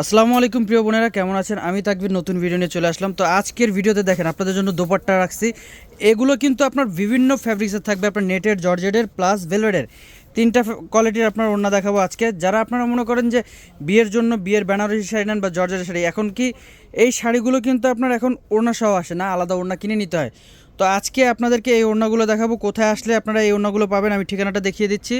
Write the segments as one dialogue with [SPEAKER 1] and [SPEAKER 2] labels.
[SPEAKER 1] আসসালামু আলাইকুম, প্রিয় বোনেরা, কেমন আছেন? আমি তাকবির, নতুন ভিডিও নিয়ে চলে আসলাম। তো আজকের ভিডিওতে দেখেন, আপনাদের জন্য দোপাট্টা রাখছি। এগুলো কিন্তু আপনার বিভিন্ন ফ্যাব্রিক্সের থাকবে, আপনার নেটের জর্জেটের প্লাস ভেলভেটের তিনটা কোয়ালিটির আপনার ওড়না দেখাবো আজকে। যারা আপনারা মনে করেন যে বিয়ের জন্য বিয়ের বেনারসি শাড়ি নেন বা জর্জেটের শাড়ি, এখন কি এই শাড়িগুলো কিন্তু আপনার এখন ওড়না সহ আসে না, আলাদা ওড়না কিনে নিতে হয়। তো আজকে আপনাদেরকে এই ওড়নাগুলো দেখাবো। কোথায় আসলে আপনারা এই ওড়নাগুলো পাবেন আমি ঠিকানাটা দেখিয়ে দিচ্ছি।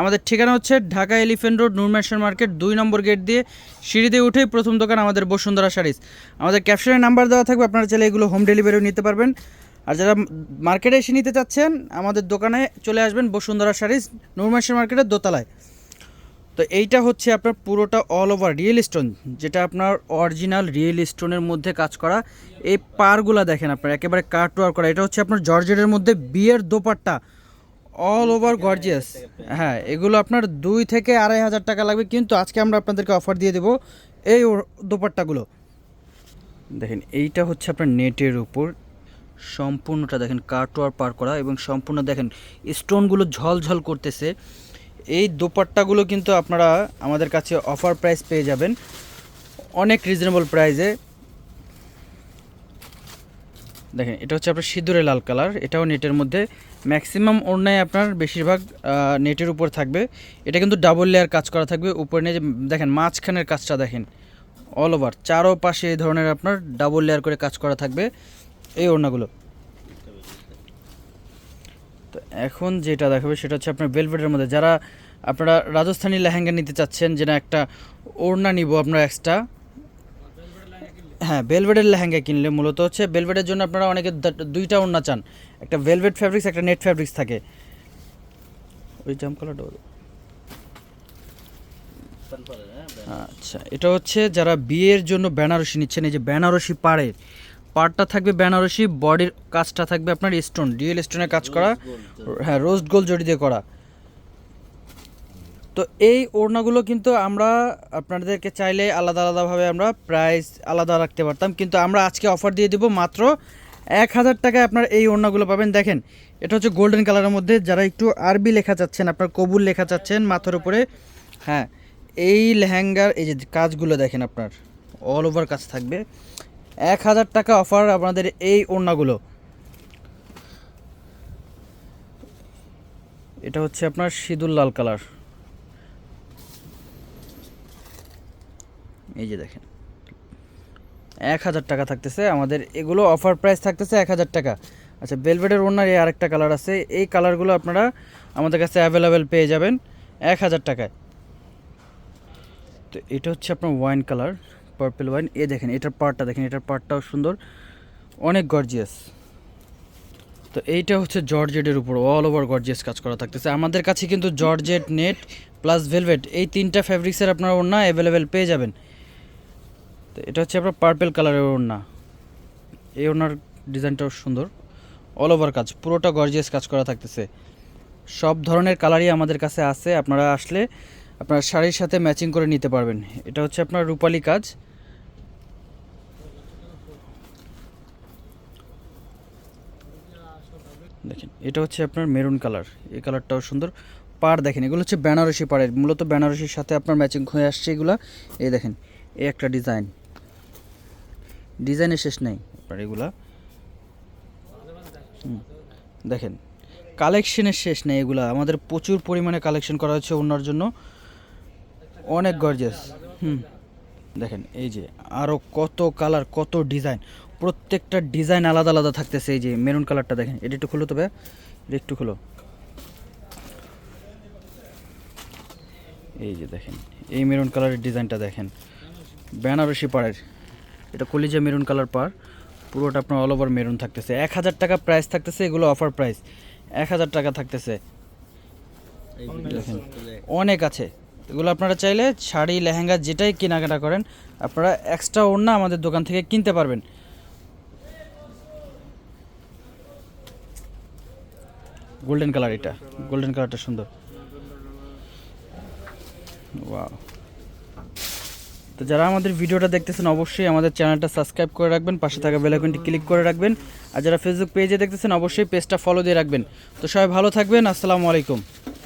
[SPEAKER 1] আমাদের ঠিকানা হচ্ছে ঢাকা এলিফেন্ট রোড নুরমেশন মার্কেট, দুই নম্বর গেট দিয়ে সিঁড়ি দিয়ে উঠেই প্রথম দোকান আমাদের বসুন্ধরা শাড়িস আমাদের ক্যাপশনের নাম্বার দেওয়া থাকবে, আপনারা চাইলে এগুলো হোম ডেলিভারিও নিতে পারবেন। আর যারা মার্কেটে এসে নিতে চাচ্ছেন, আমাদের দোকানে চলে আসবেন বসুন্ধরা শাড়িস নুরমেশন মার্কেটের দোতলায়। তো এইটা হচ্ছে আপনার পুরোটা অল ওভার রিয়েল স্টোন যেটা আপনার অরিজিনাল রিয়েল স্টোনের মধ্যে কাজ করা। এই পারগুলো দেখেন আপনার, একেবারে কাট ওয়ার করা। এটা হচ্ছে আপনার জর্জেটের মধ্যে বিয়ের দোপাট্টা। অল ওভার গর্জিয়াস হ্যাঁ এগুলো আপনার দুই থেকে আড়াই হাজার টাকা লাগবে, কিন্তু আজকে আমরা আপনাদেরকে অফার দিয়ে দেবো এই দোপাট্টাগুলো। দেখেন, এইটা হচ্ছে আপনার নেটের উপর। সম্পূর্ণটা দেখেন কাটওয়ার পার করা এবং সম্পূর্ণ দেখেন স্টোনগুলো ঝলঝল করতেছে। এই দোপাট্টাগুলো কিন্তু আপনারা আমাদের কাছে অফার প্রাইস পেয়ে যাবেন। অনেক রিজনেবল প্রাইসে দেখেন, এটা হচ্ছে আপনার সিঁদুরে লাল কালার, এটাও নেটের মধ্যে। ম্যাক্সিমাম ওড়নায় আপনার বেশিরভাগ নেটের উপর থাকবে। এটা কিন্তু ডাবল লেয়ার কাজ করা থাকবে। উপরে নিয়ে দেখেন, মাঝখানের কাজটা দেখেন। অল ওভার চারো পাশে এই ধরনের আপনার ডাবল লেয়ার করে কাজ করা থাকবে এই ওড়নাগুলো। তো এখন যেটা দেখাবে সেটা হচ্ছে আপনার ভেলভেটের মধ্যে। যারা আপনারা রাজস্থানী লেহেঙ্গা নিতে চাচ্ছেন, যে না একটা ওড়না নিব আপনার এক্সট্রা হ্যাঁ ভেলভেটের লেহেঙ্গা কিনলে মূলত হচ্ছে ভেলভেটের জন্য আপনারা অনেকে দুইটা ওড়না চান। একটা ভেলভেট ফ্যাব্রিক্স একটা নেট ফ্যাব্রিক্স থাকে। ওই জাম কালারটা। আচ্ছা এটা হচ্ছে যারা বিয়ের জন্য বেনারসি নিচ্ছেন, এই যে বেনারসি পাড়ের পাড়টা থাকবে বেনারসি বডির কাজটা থাকবে আপনার স্টোন ডিএল স্টোনের কাজ করা হ্যাঁ রোস্ট গোল জড়ি দিয়ে করা। তো এই ওড়নাগুলো কিন্তু আমরা আপনাদেরকে চাইলে আলাদা আলাদাভাবে আমরা প্রাইস আলাদা রাখতে পারতাম কিন্তু আমরা আজকে অফার দিয়ে দিব মাত্র এক হাজার টাকায় আপনার এই ওড়নাগুলো পাবেন। দেখেন এটা হচ্ছে গোল্ডেন কালারের মধ্যে যারা একটু আরবি লেখা চাচ্ছেন আপনার কবুল লেখা চাচ্ছেন মাথার উপরে হ্যাঁ এই লেহেঙ্গার এই যে কাজগুলো দেখেন আপনার অল ওভার কাজ থাকবে। এক হাজার টাকা অফার আপনাদের এই ওড়নাগুলো। এটা হচ্ছে আপনার সিঁদুর লাল কালার। এই যে দেখেন। এক হাজার টাকা থাকতেছে। আমাদের এগুলো অফার প্রাইস থাকতেছে এক হাজার টাকা। আচ্ছা বেলভেটের ওনার এই আরেকটা কালার আছে। এই কালারগুলো আপনারা আমাদের কাছে অ্যাভেলেবেল পেয়ে যাবেন এক হাজার টাকায়। তো এটা হচ্ছে আপনার ওয়াইন কালার পার্পল ওয়াইন এ দেখেন, এটার পার্টটা দেখেন, এটার পার্টটাও সুন্দর। অনেক গর্জিয়াস তো এইটা হচ্ছে জর্জেটের উপর অল ওভার গর্জিয়াস কাজ করা থাকতেছে। আমাদের কাছে কিন্তু জর্জেট নেট প্লাস ভেলভেট এই তিনটা ফ্যাব্রিক্সের আপনারা ওড়না অ্যাভেলেবেল পেয়ে যাবেন। তো এটা হচ্ছে আপনার পার্পেল কালারের ওড়না। এই ওড়নার ডিজাইনটাও সুন্দর। অল ওভার কাজ, পুরোটা গর্জিয়াস কাজ করা থাকতেছে। সব ধরনের কালারই আমাদের কাছে আছে। আপনারা আসলে আপনার শাড়ির সাথে ম্যাচিং করে নিতে পারবেন। এটা হচ্ছে আপনার রূপালি কাজ। দেখেন, এটা হচ্ছে আপনার মেরুন কালার। এই কালারটাও সুন্দর। পাড় দেখেন, এগুলো হচ্ছে বেনারসি পাড়ের। মূলত বেনারসির সাথে আপনার ম্যাচিং হয়ে আসছে এগুলা। এই দেখেন, এই একটা ডিজাইন। ডিজাইনের শেষ নেই আপনার এগুলা। দেখেন, কালেকশনের শেষ নেই এগুলা। আমাদের প্রচুর পরিমাণে কালেকশন করা হচ্ছে ওনার জন্য। অনেক গর্জেস হুম, দেখেন, এই যে আরও কত কালার, কত ডিজাইন। প্রত্যেকটা ডিজাইন আলাদা আলাদা থাকতেছে, এই যে মেরুন কালারটা দেখেন। এটা একটু খুলো তবে এটা একটু খুলো। এই যে দেখেন, এই মেরুন কালারের ডিজাইনটা দেখেন। বেনারসি পাড়ের। এটা কলিজা মেরুন কালার পার পুরোটা আপনার অল ওভার মেরুন থাকতেছে। এক হাজার টাকা প্রাইস থাকতেছে, এগুলো অফার প্রাইস এক হাজার টাকা থাকতেছে। দেখেন, অনেক আছে। এগুলো আপনারা চাইলে শাড়ি, লেহেঙ্গা, যেটাই কেনাকাটা করেন, আপনারা এক্সট্রা ওড়না আমাদের দোকান থেকে কিনতে পারবেন। গোল্ডেন কালার এটা। গোল্ডেন কালারটা সুন্দর। তো যারা আমাদের ভিডিওটা দেখতেছেন, অবশ্যই আমাদের চ্যানেলটা সাবস্ক্রাইব করে রাখবেন, পাশে থাকা বেলাইকনটি ক্লিক করে রাখবেন। আর যারা ফেসবুক পেজে দেখতেছেন, অবশ্যই পেজটা ফলো দিয়ে রাখবেন। তো সবাই ভালো থাকবেন, আসসালামু আলাইকুম।